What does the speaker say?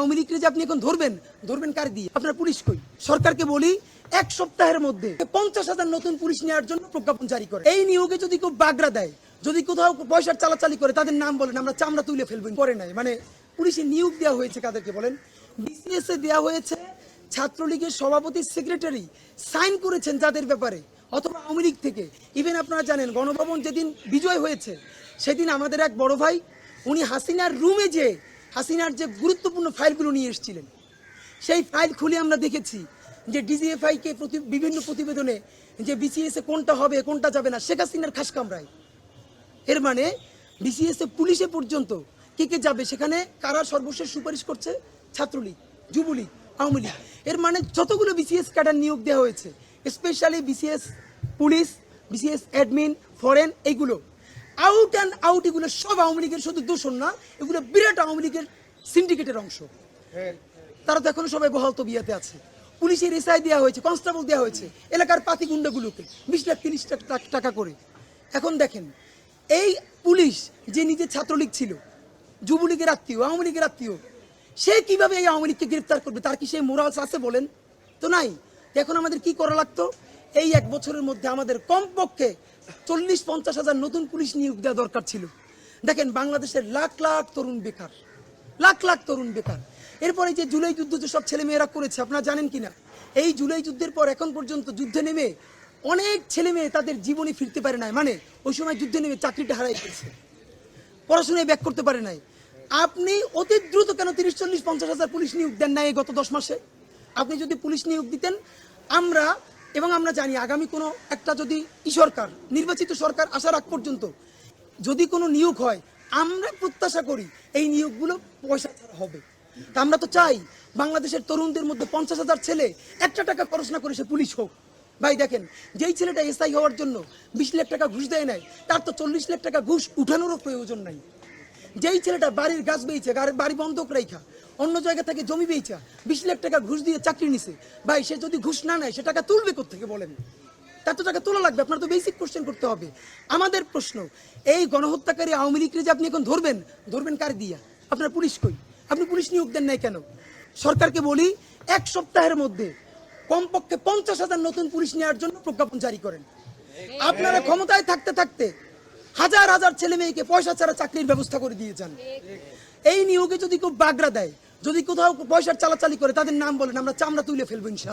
আওয়ামী লীগকে যে আপনি এখন ধরবেন ধরবেন কার দিয়ে? আপনার পুলিশ কই? সরকারকে বলি, এক সপ্তাহের মধ্যে পঞ্চাশ হাজার নতুন পুলিশ নেওয়ার জন্য প্রজ্ঞাপন জারি করে। এই নিয়োগে যদি কেউ বাগড়া দেয়, যদি কোথাও পয়সার চালাচালি করে, তাদের নাম বলেন, আমরা চামড়া তুলে ফেলবেন করে নাই। মানে পুলিশে নিয়োগ দেওয়া হয়েছে কাদেরকে বলেন? বিসিএস এ দেওয়া হয়েছে, ছাত্রলীগের সভাপতি সেক্রেটারি সাইন করেছেন যাদের ব্যাপারে, অথবা আওয়ামী লীগ থেকে। ইভেন আপনারা জানেন, গণভবন যেদিন বিজয় হয়েছে, সেদিন আমাদের এক বড় ভাই, উনি হাসিনার রুমে যে হাসিনার যে গুরুত্বপূর্ণ ফাইলগুলো নিয়ে এসেছিলেন, সেই ফাইল খুলে আমরা দেখেছি যে ডিজিএফআই কে প্রতি, বিভিন্ন প্রতিবেদনে যে বিসিএস এ কোনটা হবে, কোনটা যাবে না, শেখ হাসিনার খাস কামরায়। এর মানে বিসিএস এ পুলিশে পর্যন্ত কে কে যাবে, সেখানে কারা সর্বশেষ সুপারিশ করছে? ছাত্রলীগ, যুবলীগ, আওয়ামী লীগ। এর মানে যতগুলো বিসিএস ক্যাডার নিয়োগ দেওয়া হয়েছে, specially BCS police BCS admin, foreign, এইগুলো আউট অ্যান্ড আউট এগুলো সব আওয়ামী লীগের শুধু দূষণ না, এগুলো বিরাট আওয়ামী লীগের সিন্ডিকেটের অংশ। তারা তো এখনও সবাই বহাল তবিয়াতে আছে। পুলিশের এসআই দেওয়া হয়েছে কনস্টেবল দেওয়া হয়েছে, এলাকার পাতি গুন্ডাগুলোকে, বিশ লাখ, তিরিশ লাখ টাকা করে। এখন দেখেন, এই পুলিশ যে নিজে ছাত্রলীগ ছিল, যুবলীগের আত্মীয়, আওয়ামী লীগের আত্মীয়, সে কীভাবে এই আওয়ামী লীগকে গ্রেপ্তার করবে? তার কি সেই মোরালস আছে বলেন? তো নাই। এখন আমাদের কি করা লাগতো? এই এক বছরের মধ্যে আমাদের কমপক্ষে চল্লিশ পঞ্চাশ হাজার নতুন পুলিশ নিয়োগ দেওয়া দরকার ছিল। দেখেন, বাংলাদেশের লাখ লাখ তরুণ বেকার। লাখ লাখ তরুণ বেকার। এরপরে যে জুলাই যুদ্ধ যে সব ছেলে মেয়েরা করেছে, আপনারা জানেন কিনা? এই জুলাই যুদ্ধের পর এখন পর্যন্ত যুদ্ধে নেমে অনেক ছেলে মেয়ে তাদের জীবনে ফিরতে পারে নাই। মানে ওই সময় যুদ্ধে নেমে চাকরিটা হারাই ফেলছে। পড়াশোনায় ব্যাক করতে পারে নাই। আপনি অতি দ্রুত কেন তিরিশ, চল্লিশ, পঞ্চাশ হাজার পুলিশ নিয়োগ দেন নাই গত দশ মাসে? আপনি যদি পুলিশ নিয়োগ দিতেন, আমরা এবং আমরা জানি আগামী কোনো একটা যদি ই সরকার, নির্বাচিত সরকার আসার আগ পর্যন্ত যদি কোনো নিয়োগ হয়, আমরা প্রত্যাশা করি এই নিয়োগগুলো পয়সা ছাড়া হবে। তা আমরা তো চাই বাংলাদেশের তরুণদের মধ্যে পঞ্চাশ হাজার ছেলে একটা টাকা খরচ না করে সে পুলিশ হোক। ভাই, দেখেন, যেই ছেলেটা এসআই হওয়ার জন্য বিশ লাখ টাকা ঘুষ দেয় নাই, তার তো চল্লিশ লাখ টাকা ঘুষ উঠানোরও প্রয়োজন নাই। যেই ছেলেটা বাড়ির গাছ বেয়েছে বাড়ি বন্ধক রেখা অন্য জায়গা থেকে জমি বেয়েছে বিশ লাখ টাকা ঘুষ দিয়ে চাকরি নিছে। ভাই, সে যদি ঘুষ না নেয়, সে টাকা তুলবে থেকে বলেন? তার তো টাকা তোলা লাগবে, আপনার তো বেসিক কোশ্চেন করতে হবে। আমাদের প্রশ্ন, এই গণহত্যাকারী আওয়ামী লীগকে যে আপনি এখন ধরবেন ধরবেন কার দিয়া? আপনার পুলিশ কই? আপনি পুলিশ নিয়োগ দেন নাই কেন? সরকারকে বলি, এক সপ্তাহের মধ্যে কমপক্ষে পঞ্চাশ হাজার নতুন পুলিশ নেওয়ার জন্য প্রজ্ঞাপন জারি করেন। আপনারা ক্ষমতায় থাকতে থাকতে হাজার হাজার ছেলে মেয়েকে পয়সা ছাড়া চাকরির ব্যবস্থা করে দিয়ে যান। এই নিয়োগে যদি কেউ বাগড়া দেয় যদি কোথাও পয়সার চালাচালি করে তাদের নাম বলেন আমরা চামড়া তুলে ফেলব ইনশাল্লাহ।